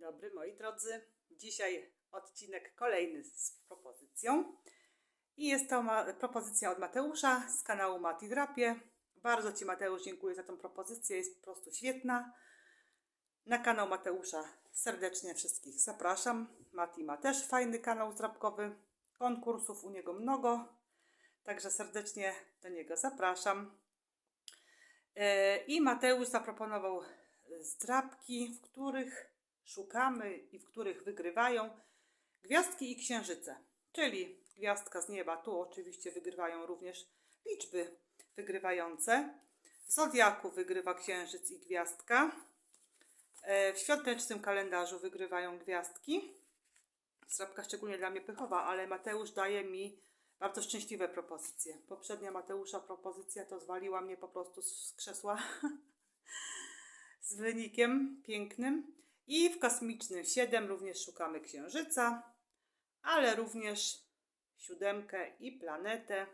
dobry moi drodzy. Dzisiaj odcinek kolejny z propozycją. I jest to propozycja od Mateusza z kanału Mati Drapie. Bardzo Ci Mateusz dziękuję za tą propozycję, jest po prostu świetna. Na kanał Mateusza serdecznie wszystkich zapraszam. Mati ma też fajny kanał zdrapkowy, konkursów u niego mnogo, także serdecznie do niego zapraszam. E, I Mateusz zaproponował zdrapki, w których szukamy i w których wygrywają gwiazdki i księżyce. Czyli gwiazdka z nieba, tu oczywiście wygrywają również liczby wygrywające. W zodiaku wygrywa księżyc i gwiazdka. E, W świątecznym kalendarzu wygrywają gwiazdki. Zdrapka szczególnie dla mnie pychowa, ale Mateusz daje mi bardzo szczęśliwe propozycje. Poprzednia Mateusza propozycja to zwaliła mnie po prostu z krzesła z wynikiem pięknym. I w kosmicznym 7 również szukamy księżyca, ale również siódemkę i planetę.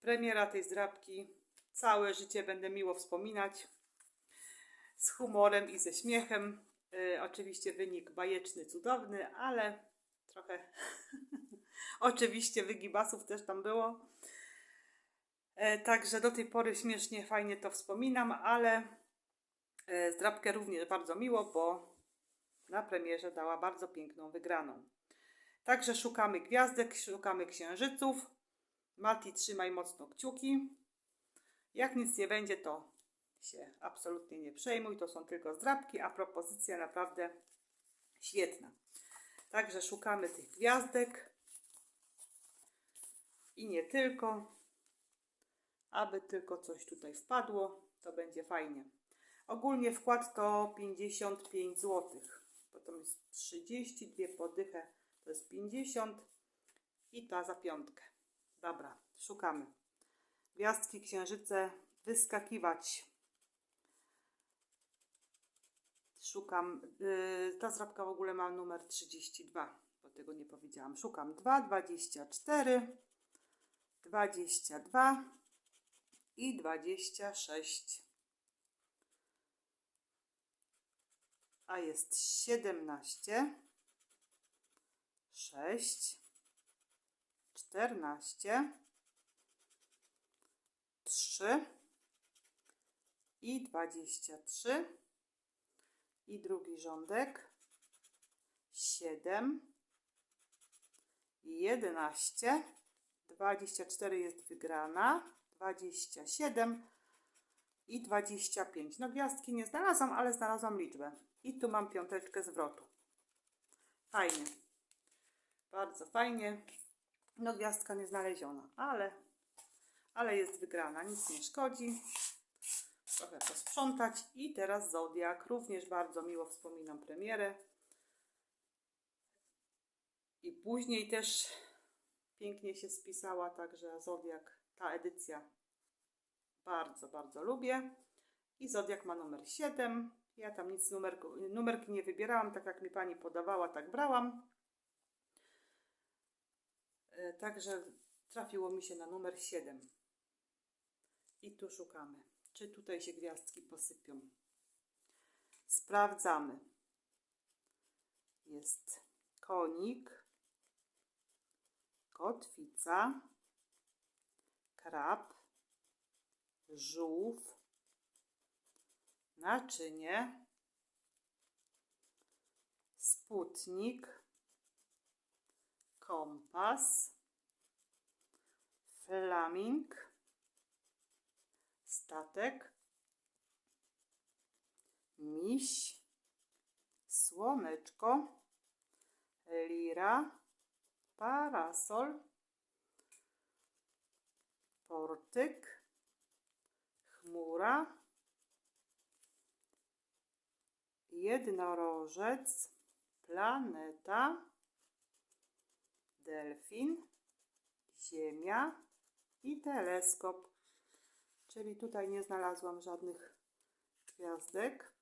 Premiera tej zdrabki. Całe życie będę miło wspominać. Z humorem i ze śmiechem. Y, oczywiście wynik bajeczny, cudowny, ale trochę. oczywiście wygibasów też tam było. E, Także do tej pory śmiesznie, fajnie to wspominam, ale zdrabkę również bardzo miło, bo na premierze dała bardzo piękną wygraną. Także szukamy gwiazdek, szukamy księżyców. Mati, trzymaj mocno kciuki. Jak nic nie będzie, to się absolutnie nie przejmuj. To są tylko zdrabki, a propozycja naprawdę świetna. Także szukamy tych gwiazdek. I nie tylko. Aby tylko coś tutaj wpadło, to będzie fajnie. Ogólnie wkład to 55 zł. Potem jest 30, dwie podychę to jest 50 i ta za piątkę. Dobra, szukamy. Gwiazdki, księżyce, wyskakiwać. Szukam. Yy, ta zrabka w ogóle ma numer 32, bo tego nie powiedziałam. Szukam 2, 24, 22 i 26. A jest 17, 6, 14, 3 i 23 i drugi rządek. 7 i 11 24 jest wygrana. 27 i 25 no gwiazdki nie znalazłam, ale znalazłam liczbę i tu mam piąteczkę zwrotu fajnie bardzo fajnie no gwiazdka nie znaleziona, ale ale jest wygrana, nic nie szkodzi trochę posprzątać i teraz Zodiak. Również bardzo miło wspominam premierę. I później też pięknie się spisała, także Zodiak, ta edycja bardzo, bardzo lubię. I Zodiak ma numer 7. Ja tam nic numerku, numerki nie wybierałam, tak jak mi pani podawała, tak brałam. E, Także trafiło mi się na numer 7. I tu szukamy, czy tutaj się gwiazdki posypią. Sprawdzamy. Jest konik, kotwica, krab, żółw, naczynie, sputnik, kompas, flaming, statek, miś, słoneczko, lira, parasol, portyk, chmura, jednorożec, planeta, delfin, ziemia i teleskop. Czyli tutaj nie znalazłam żadnych gwiazdek.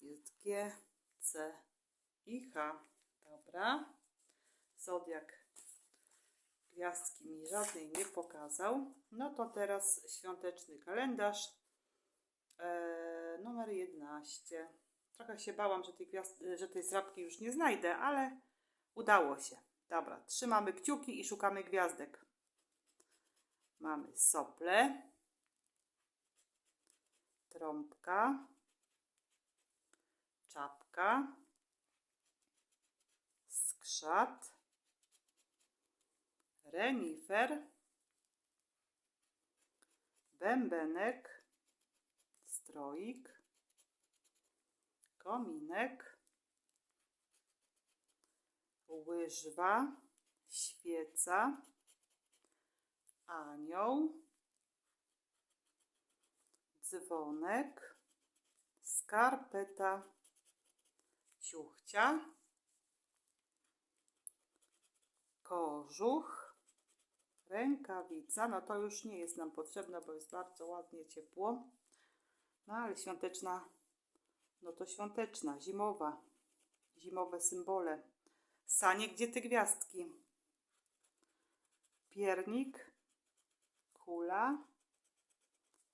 Jest G, C i H. Dobra. Zodiak gwiazdki mi żadnej nie pokazał. No to teraz świąteczny kalendarz. E, numer 11. Trochę się bałam, że tej, gwiazd, że tej zdrabki już nie znajdę, ale udało się. Dobra, trzymamy kciuki i szukamy gwiazdek. Mamy sople, trąbka, czapka, skrzat, renifer, bębenek, stroik, kominek, łyżwa, świeca, anioł, dzwonek, skarpeta, ciuchcia, kożuch, rękawica, no to już nie jest nam potrzebne, bo jest bardzo ładnie ciepło, no ale świąteczna, no to świąteczna, zimowa, zimowe symbole. Sanie, gdzie te gwiazdki? Piernik, kula,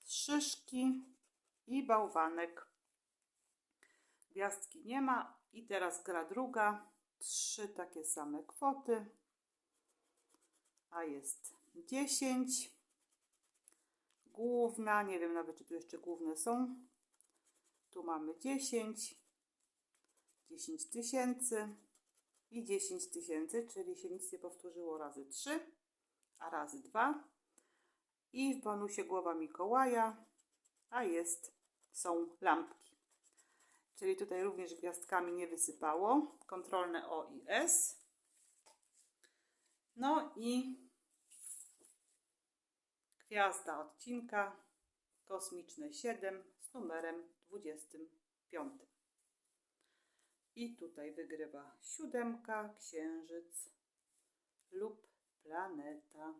szyszki i bałwanek. Gwiazdki nie ma i teraz gra druga. Trzy takie same kwoty, a jest 10. Główna, nie wiem nawet czy tu jeszcze główne są. Tu mamy 10, 10 tysięcy i 10 tysięcy, czyli się nic nie powtórzyło razy 3, a razy 2. I w bonusie głowa Mikołaja, a jest, są lampki. Czyli tutaj również gwiazdkami nie wysypało. Kontrolne O i S. No i gwiazda odcinka kosmiczne 7 z numerem 25. I tutaj wygrywa siódemka, księżyc lub planeta.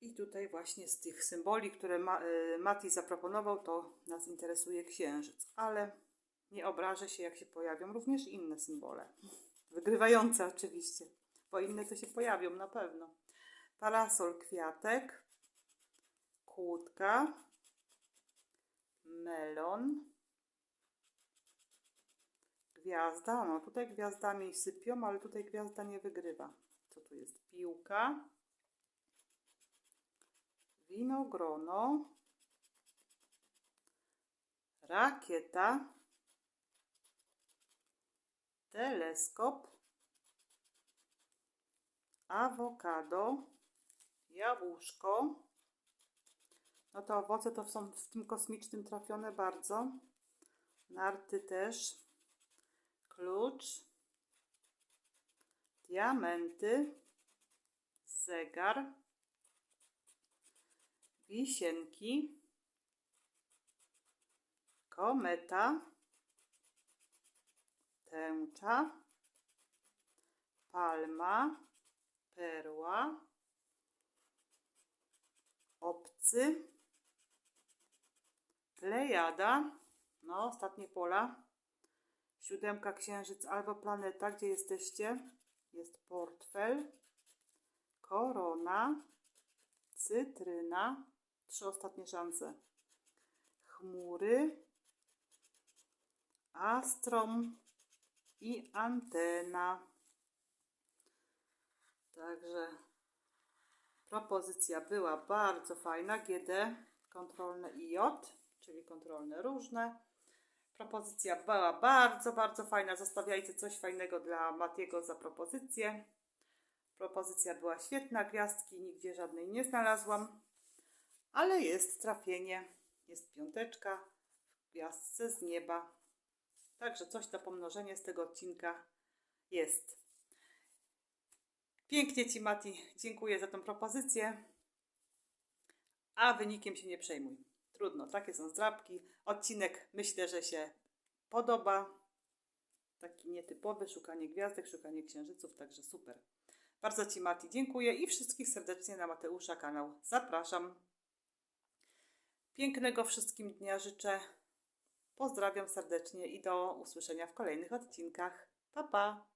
I tutaj właśnie z tych symboli, które y, Mati zaproponował, to nas interesuje księżyc. Ale nie obrażę się, jak się pojawią również inne symbole. Wygrywające oczywiście, bo inne to się pojawią na pewno. Parasol kwiatek, kłódka, melon, gwiazda. No tutaj gwiazdami sypią, ale tutaj gwiazda nie wygrywa. Co tu jest? Piłka, winogrono, rakieta, teleskop, awokado, jabłuszko. No to owoce to są w tym kosmicznym trafione bardzo. Narty też. Klucz. Diamenty. Zegar. Wisienki. Kometa. Tęcza. Palma. Perła. Obcy. Plejada. No, ostatnie pola. Siódemka, księżyc albo planeta. Gdzie jesteście? Jest portfel. Korona. Cytryna. Trzy ostatnie szanse. Chmury. Astrom. I antena. Także propozycja była bardzo fajna. GD, kontrolne i J, czyli kontrolne różne. Propozycja była bardzo, bardzo fajna. Zostawiajcie coś fajnego dla Matiego za propozycję. Propozycja była świetna. Gwiazdki nigdzie żadnej nie znalazłam. Ale jest trafienie. Jest piąteczka w gwiazdce z nieba. Także coś na pomnożenie z tego odcinka jest. Pięknie Ci, Mati, dziękuję za tą propozycję. A wynikiem się nie przejmuj. Trudno, takie są zdrabki. Odcinek myślę, że się podoba. Taki nietypowy, szukanie gwiazdek, szukanie księżyców, także super. Bardzo Ci, Mati, dziękuję i wszystkich serdecznie na Mateusza kanał zapraszam. Pięknego wszystkim dnia życzę. Pozdrawiam serdecznie i do usłyszenia w kolejnych odcinkach. Pa, pa!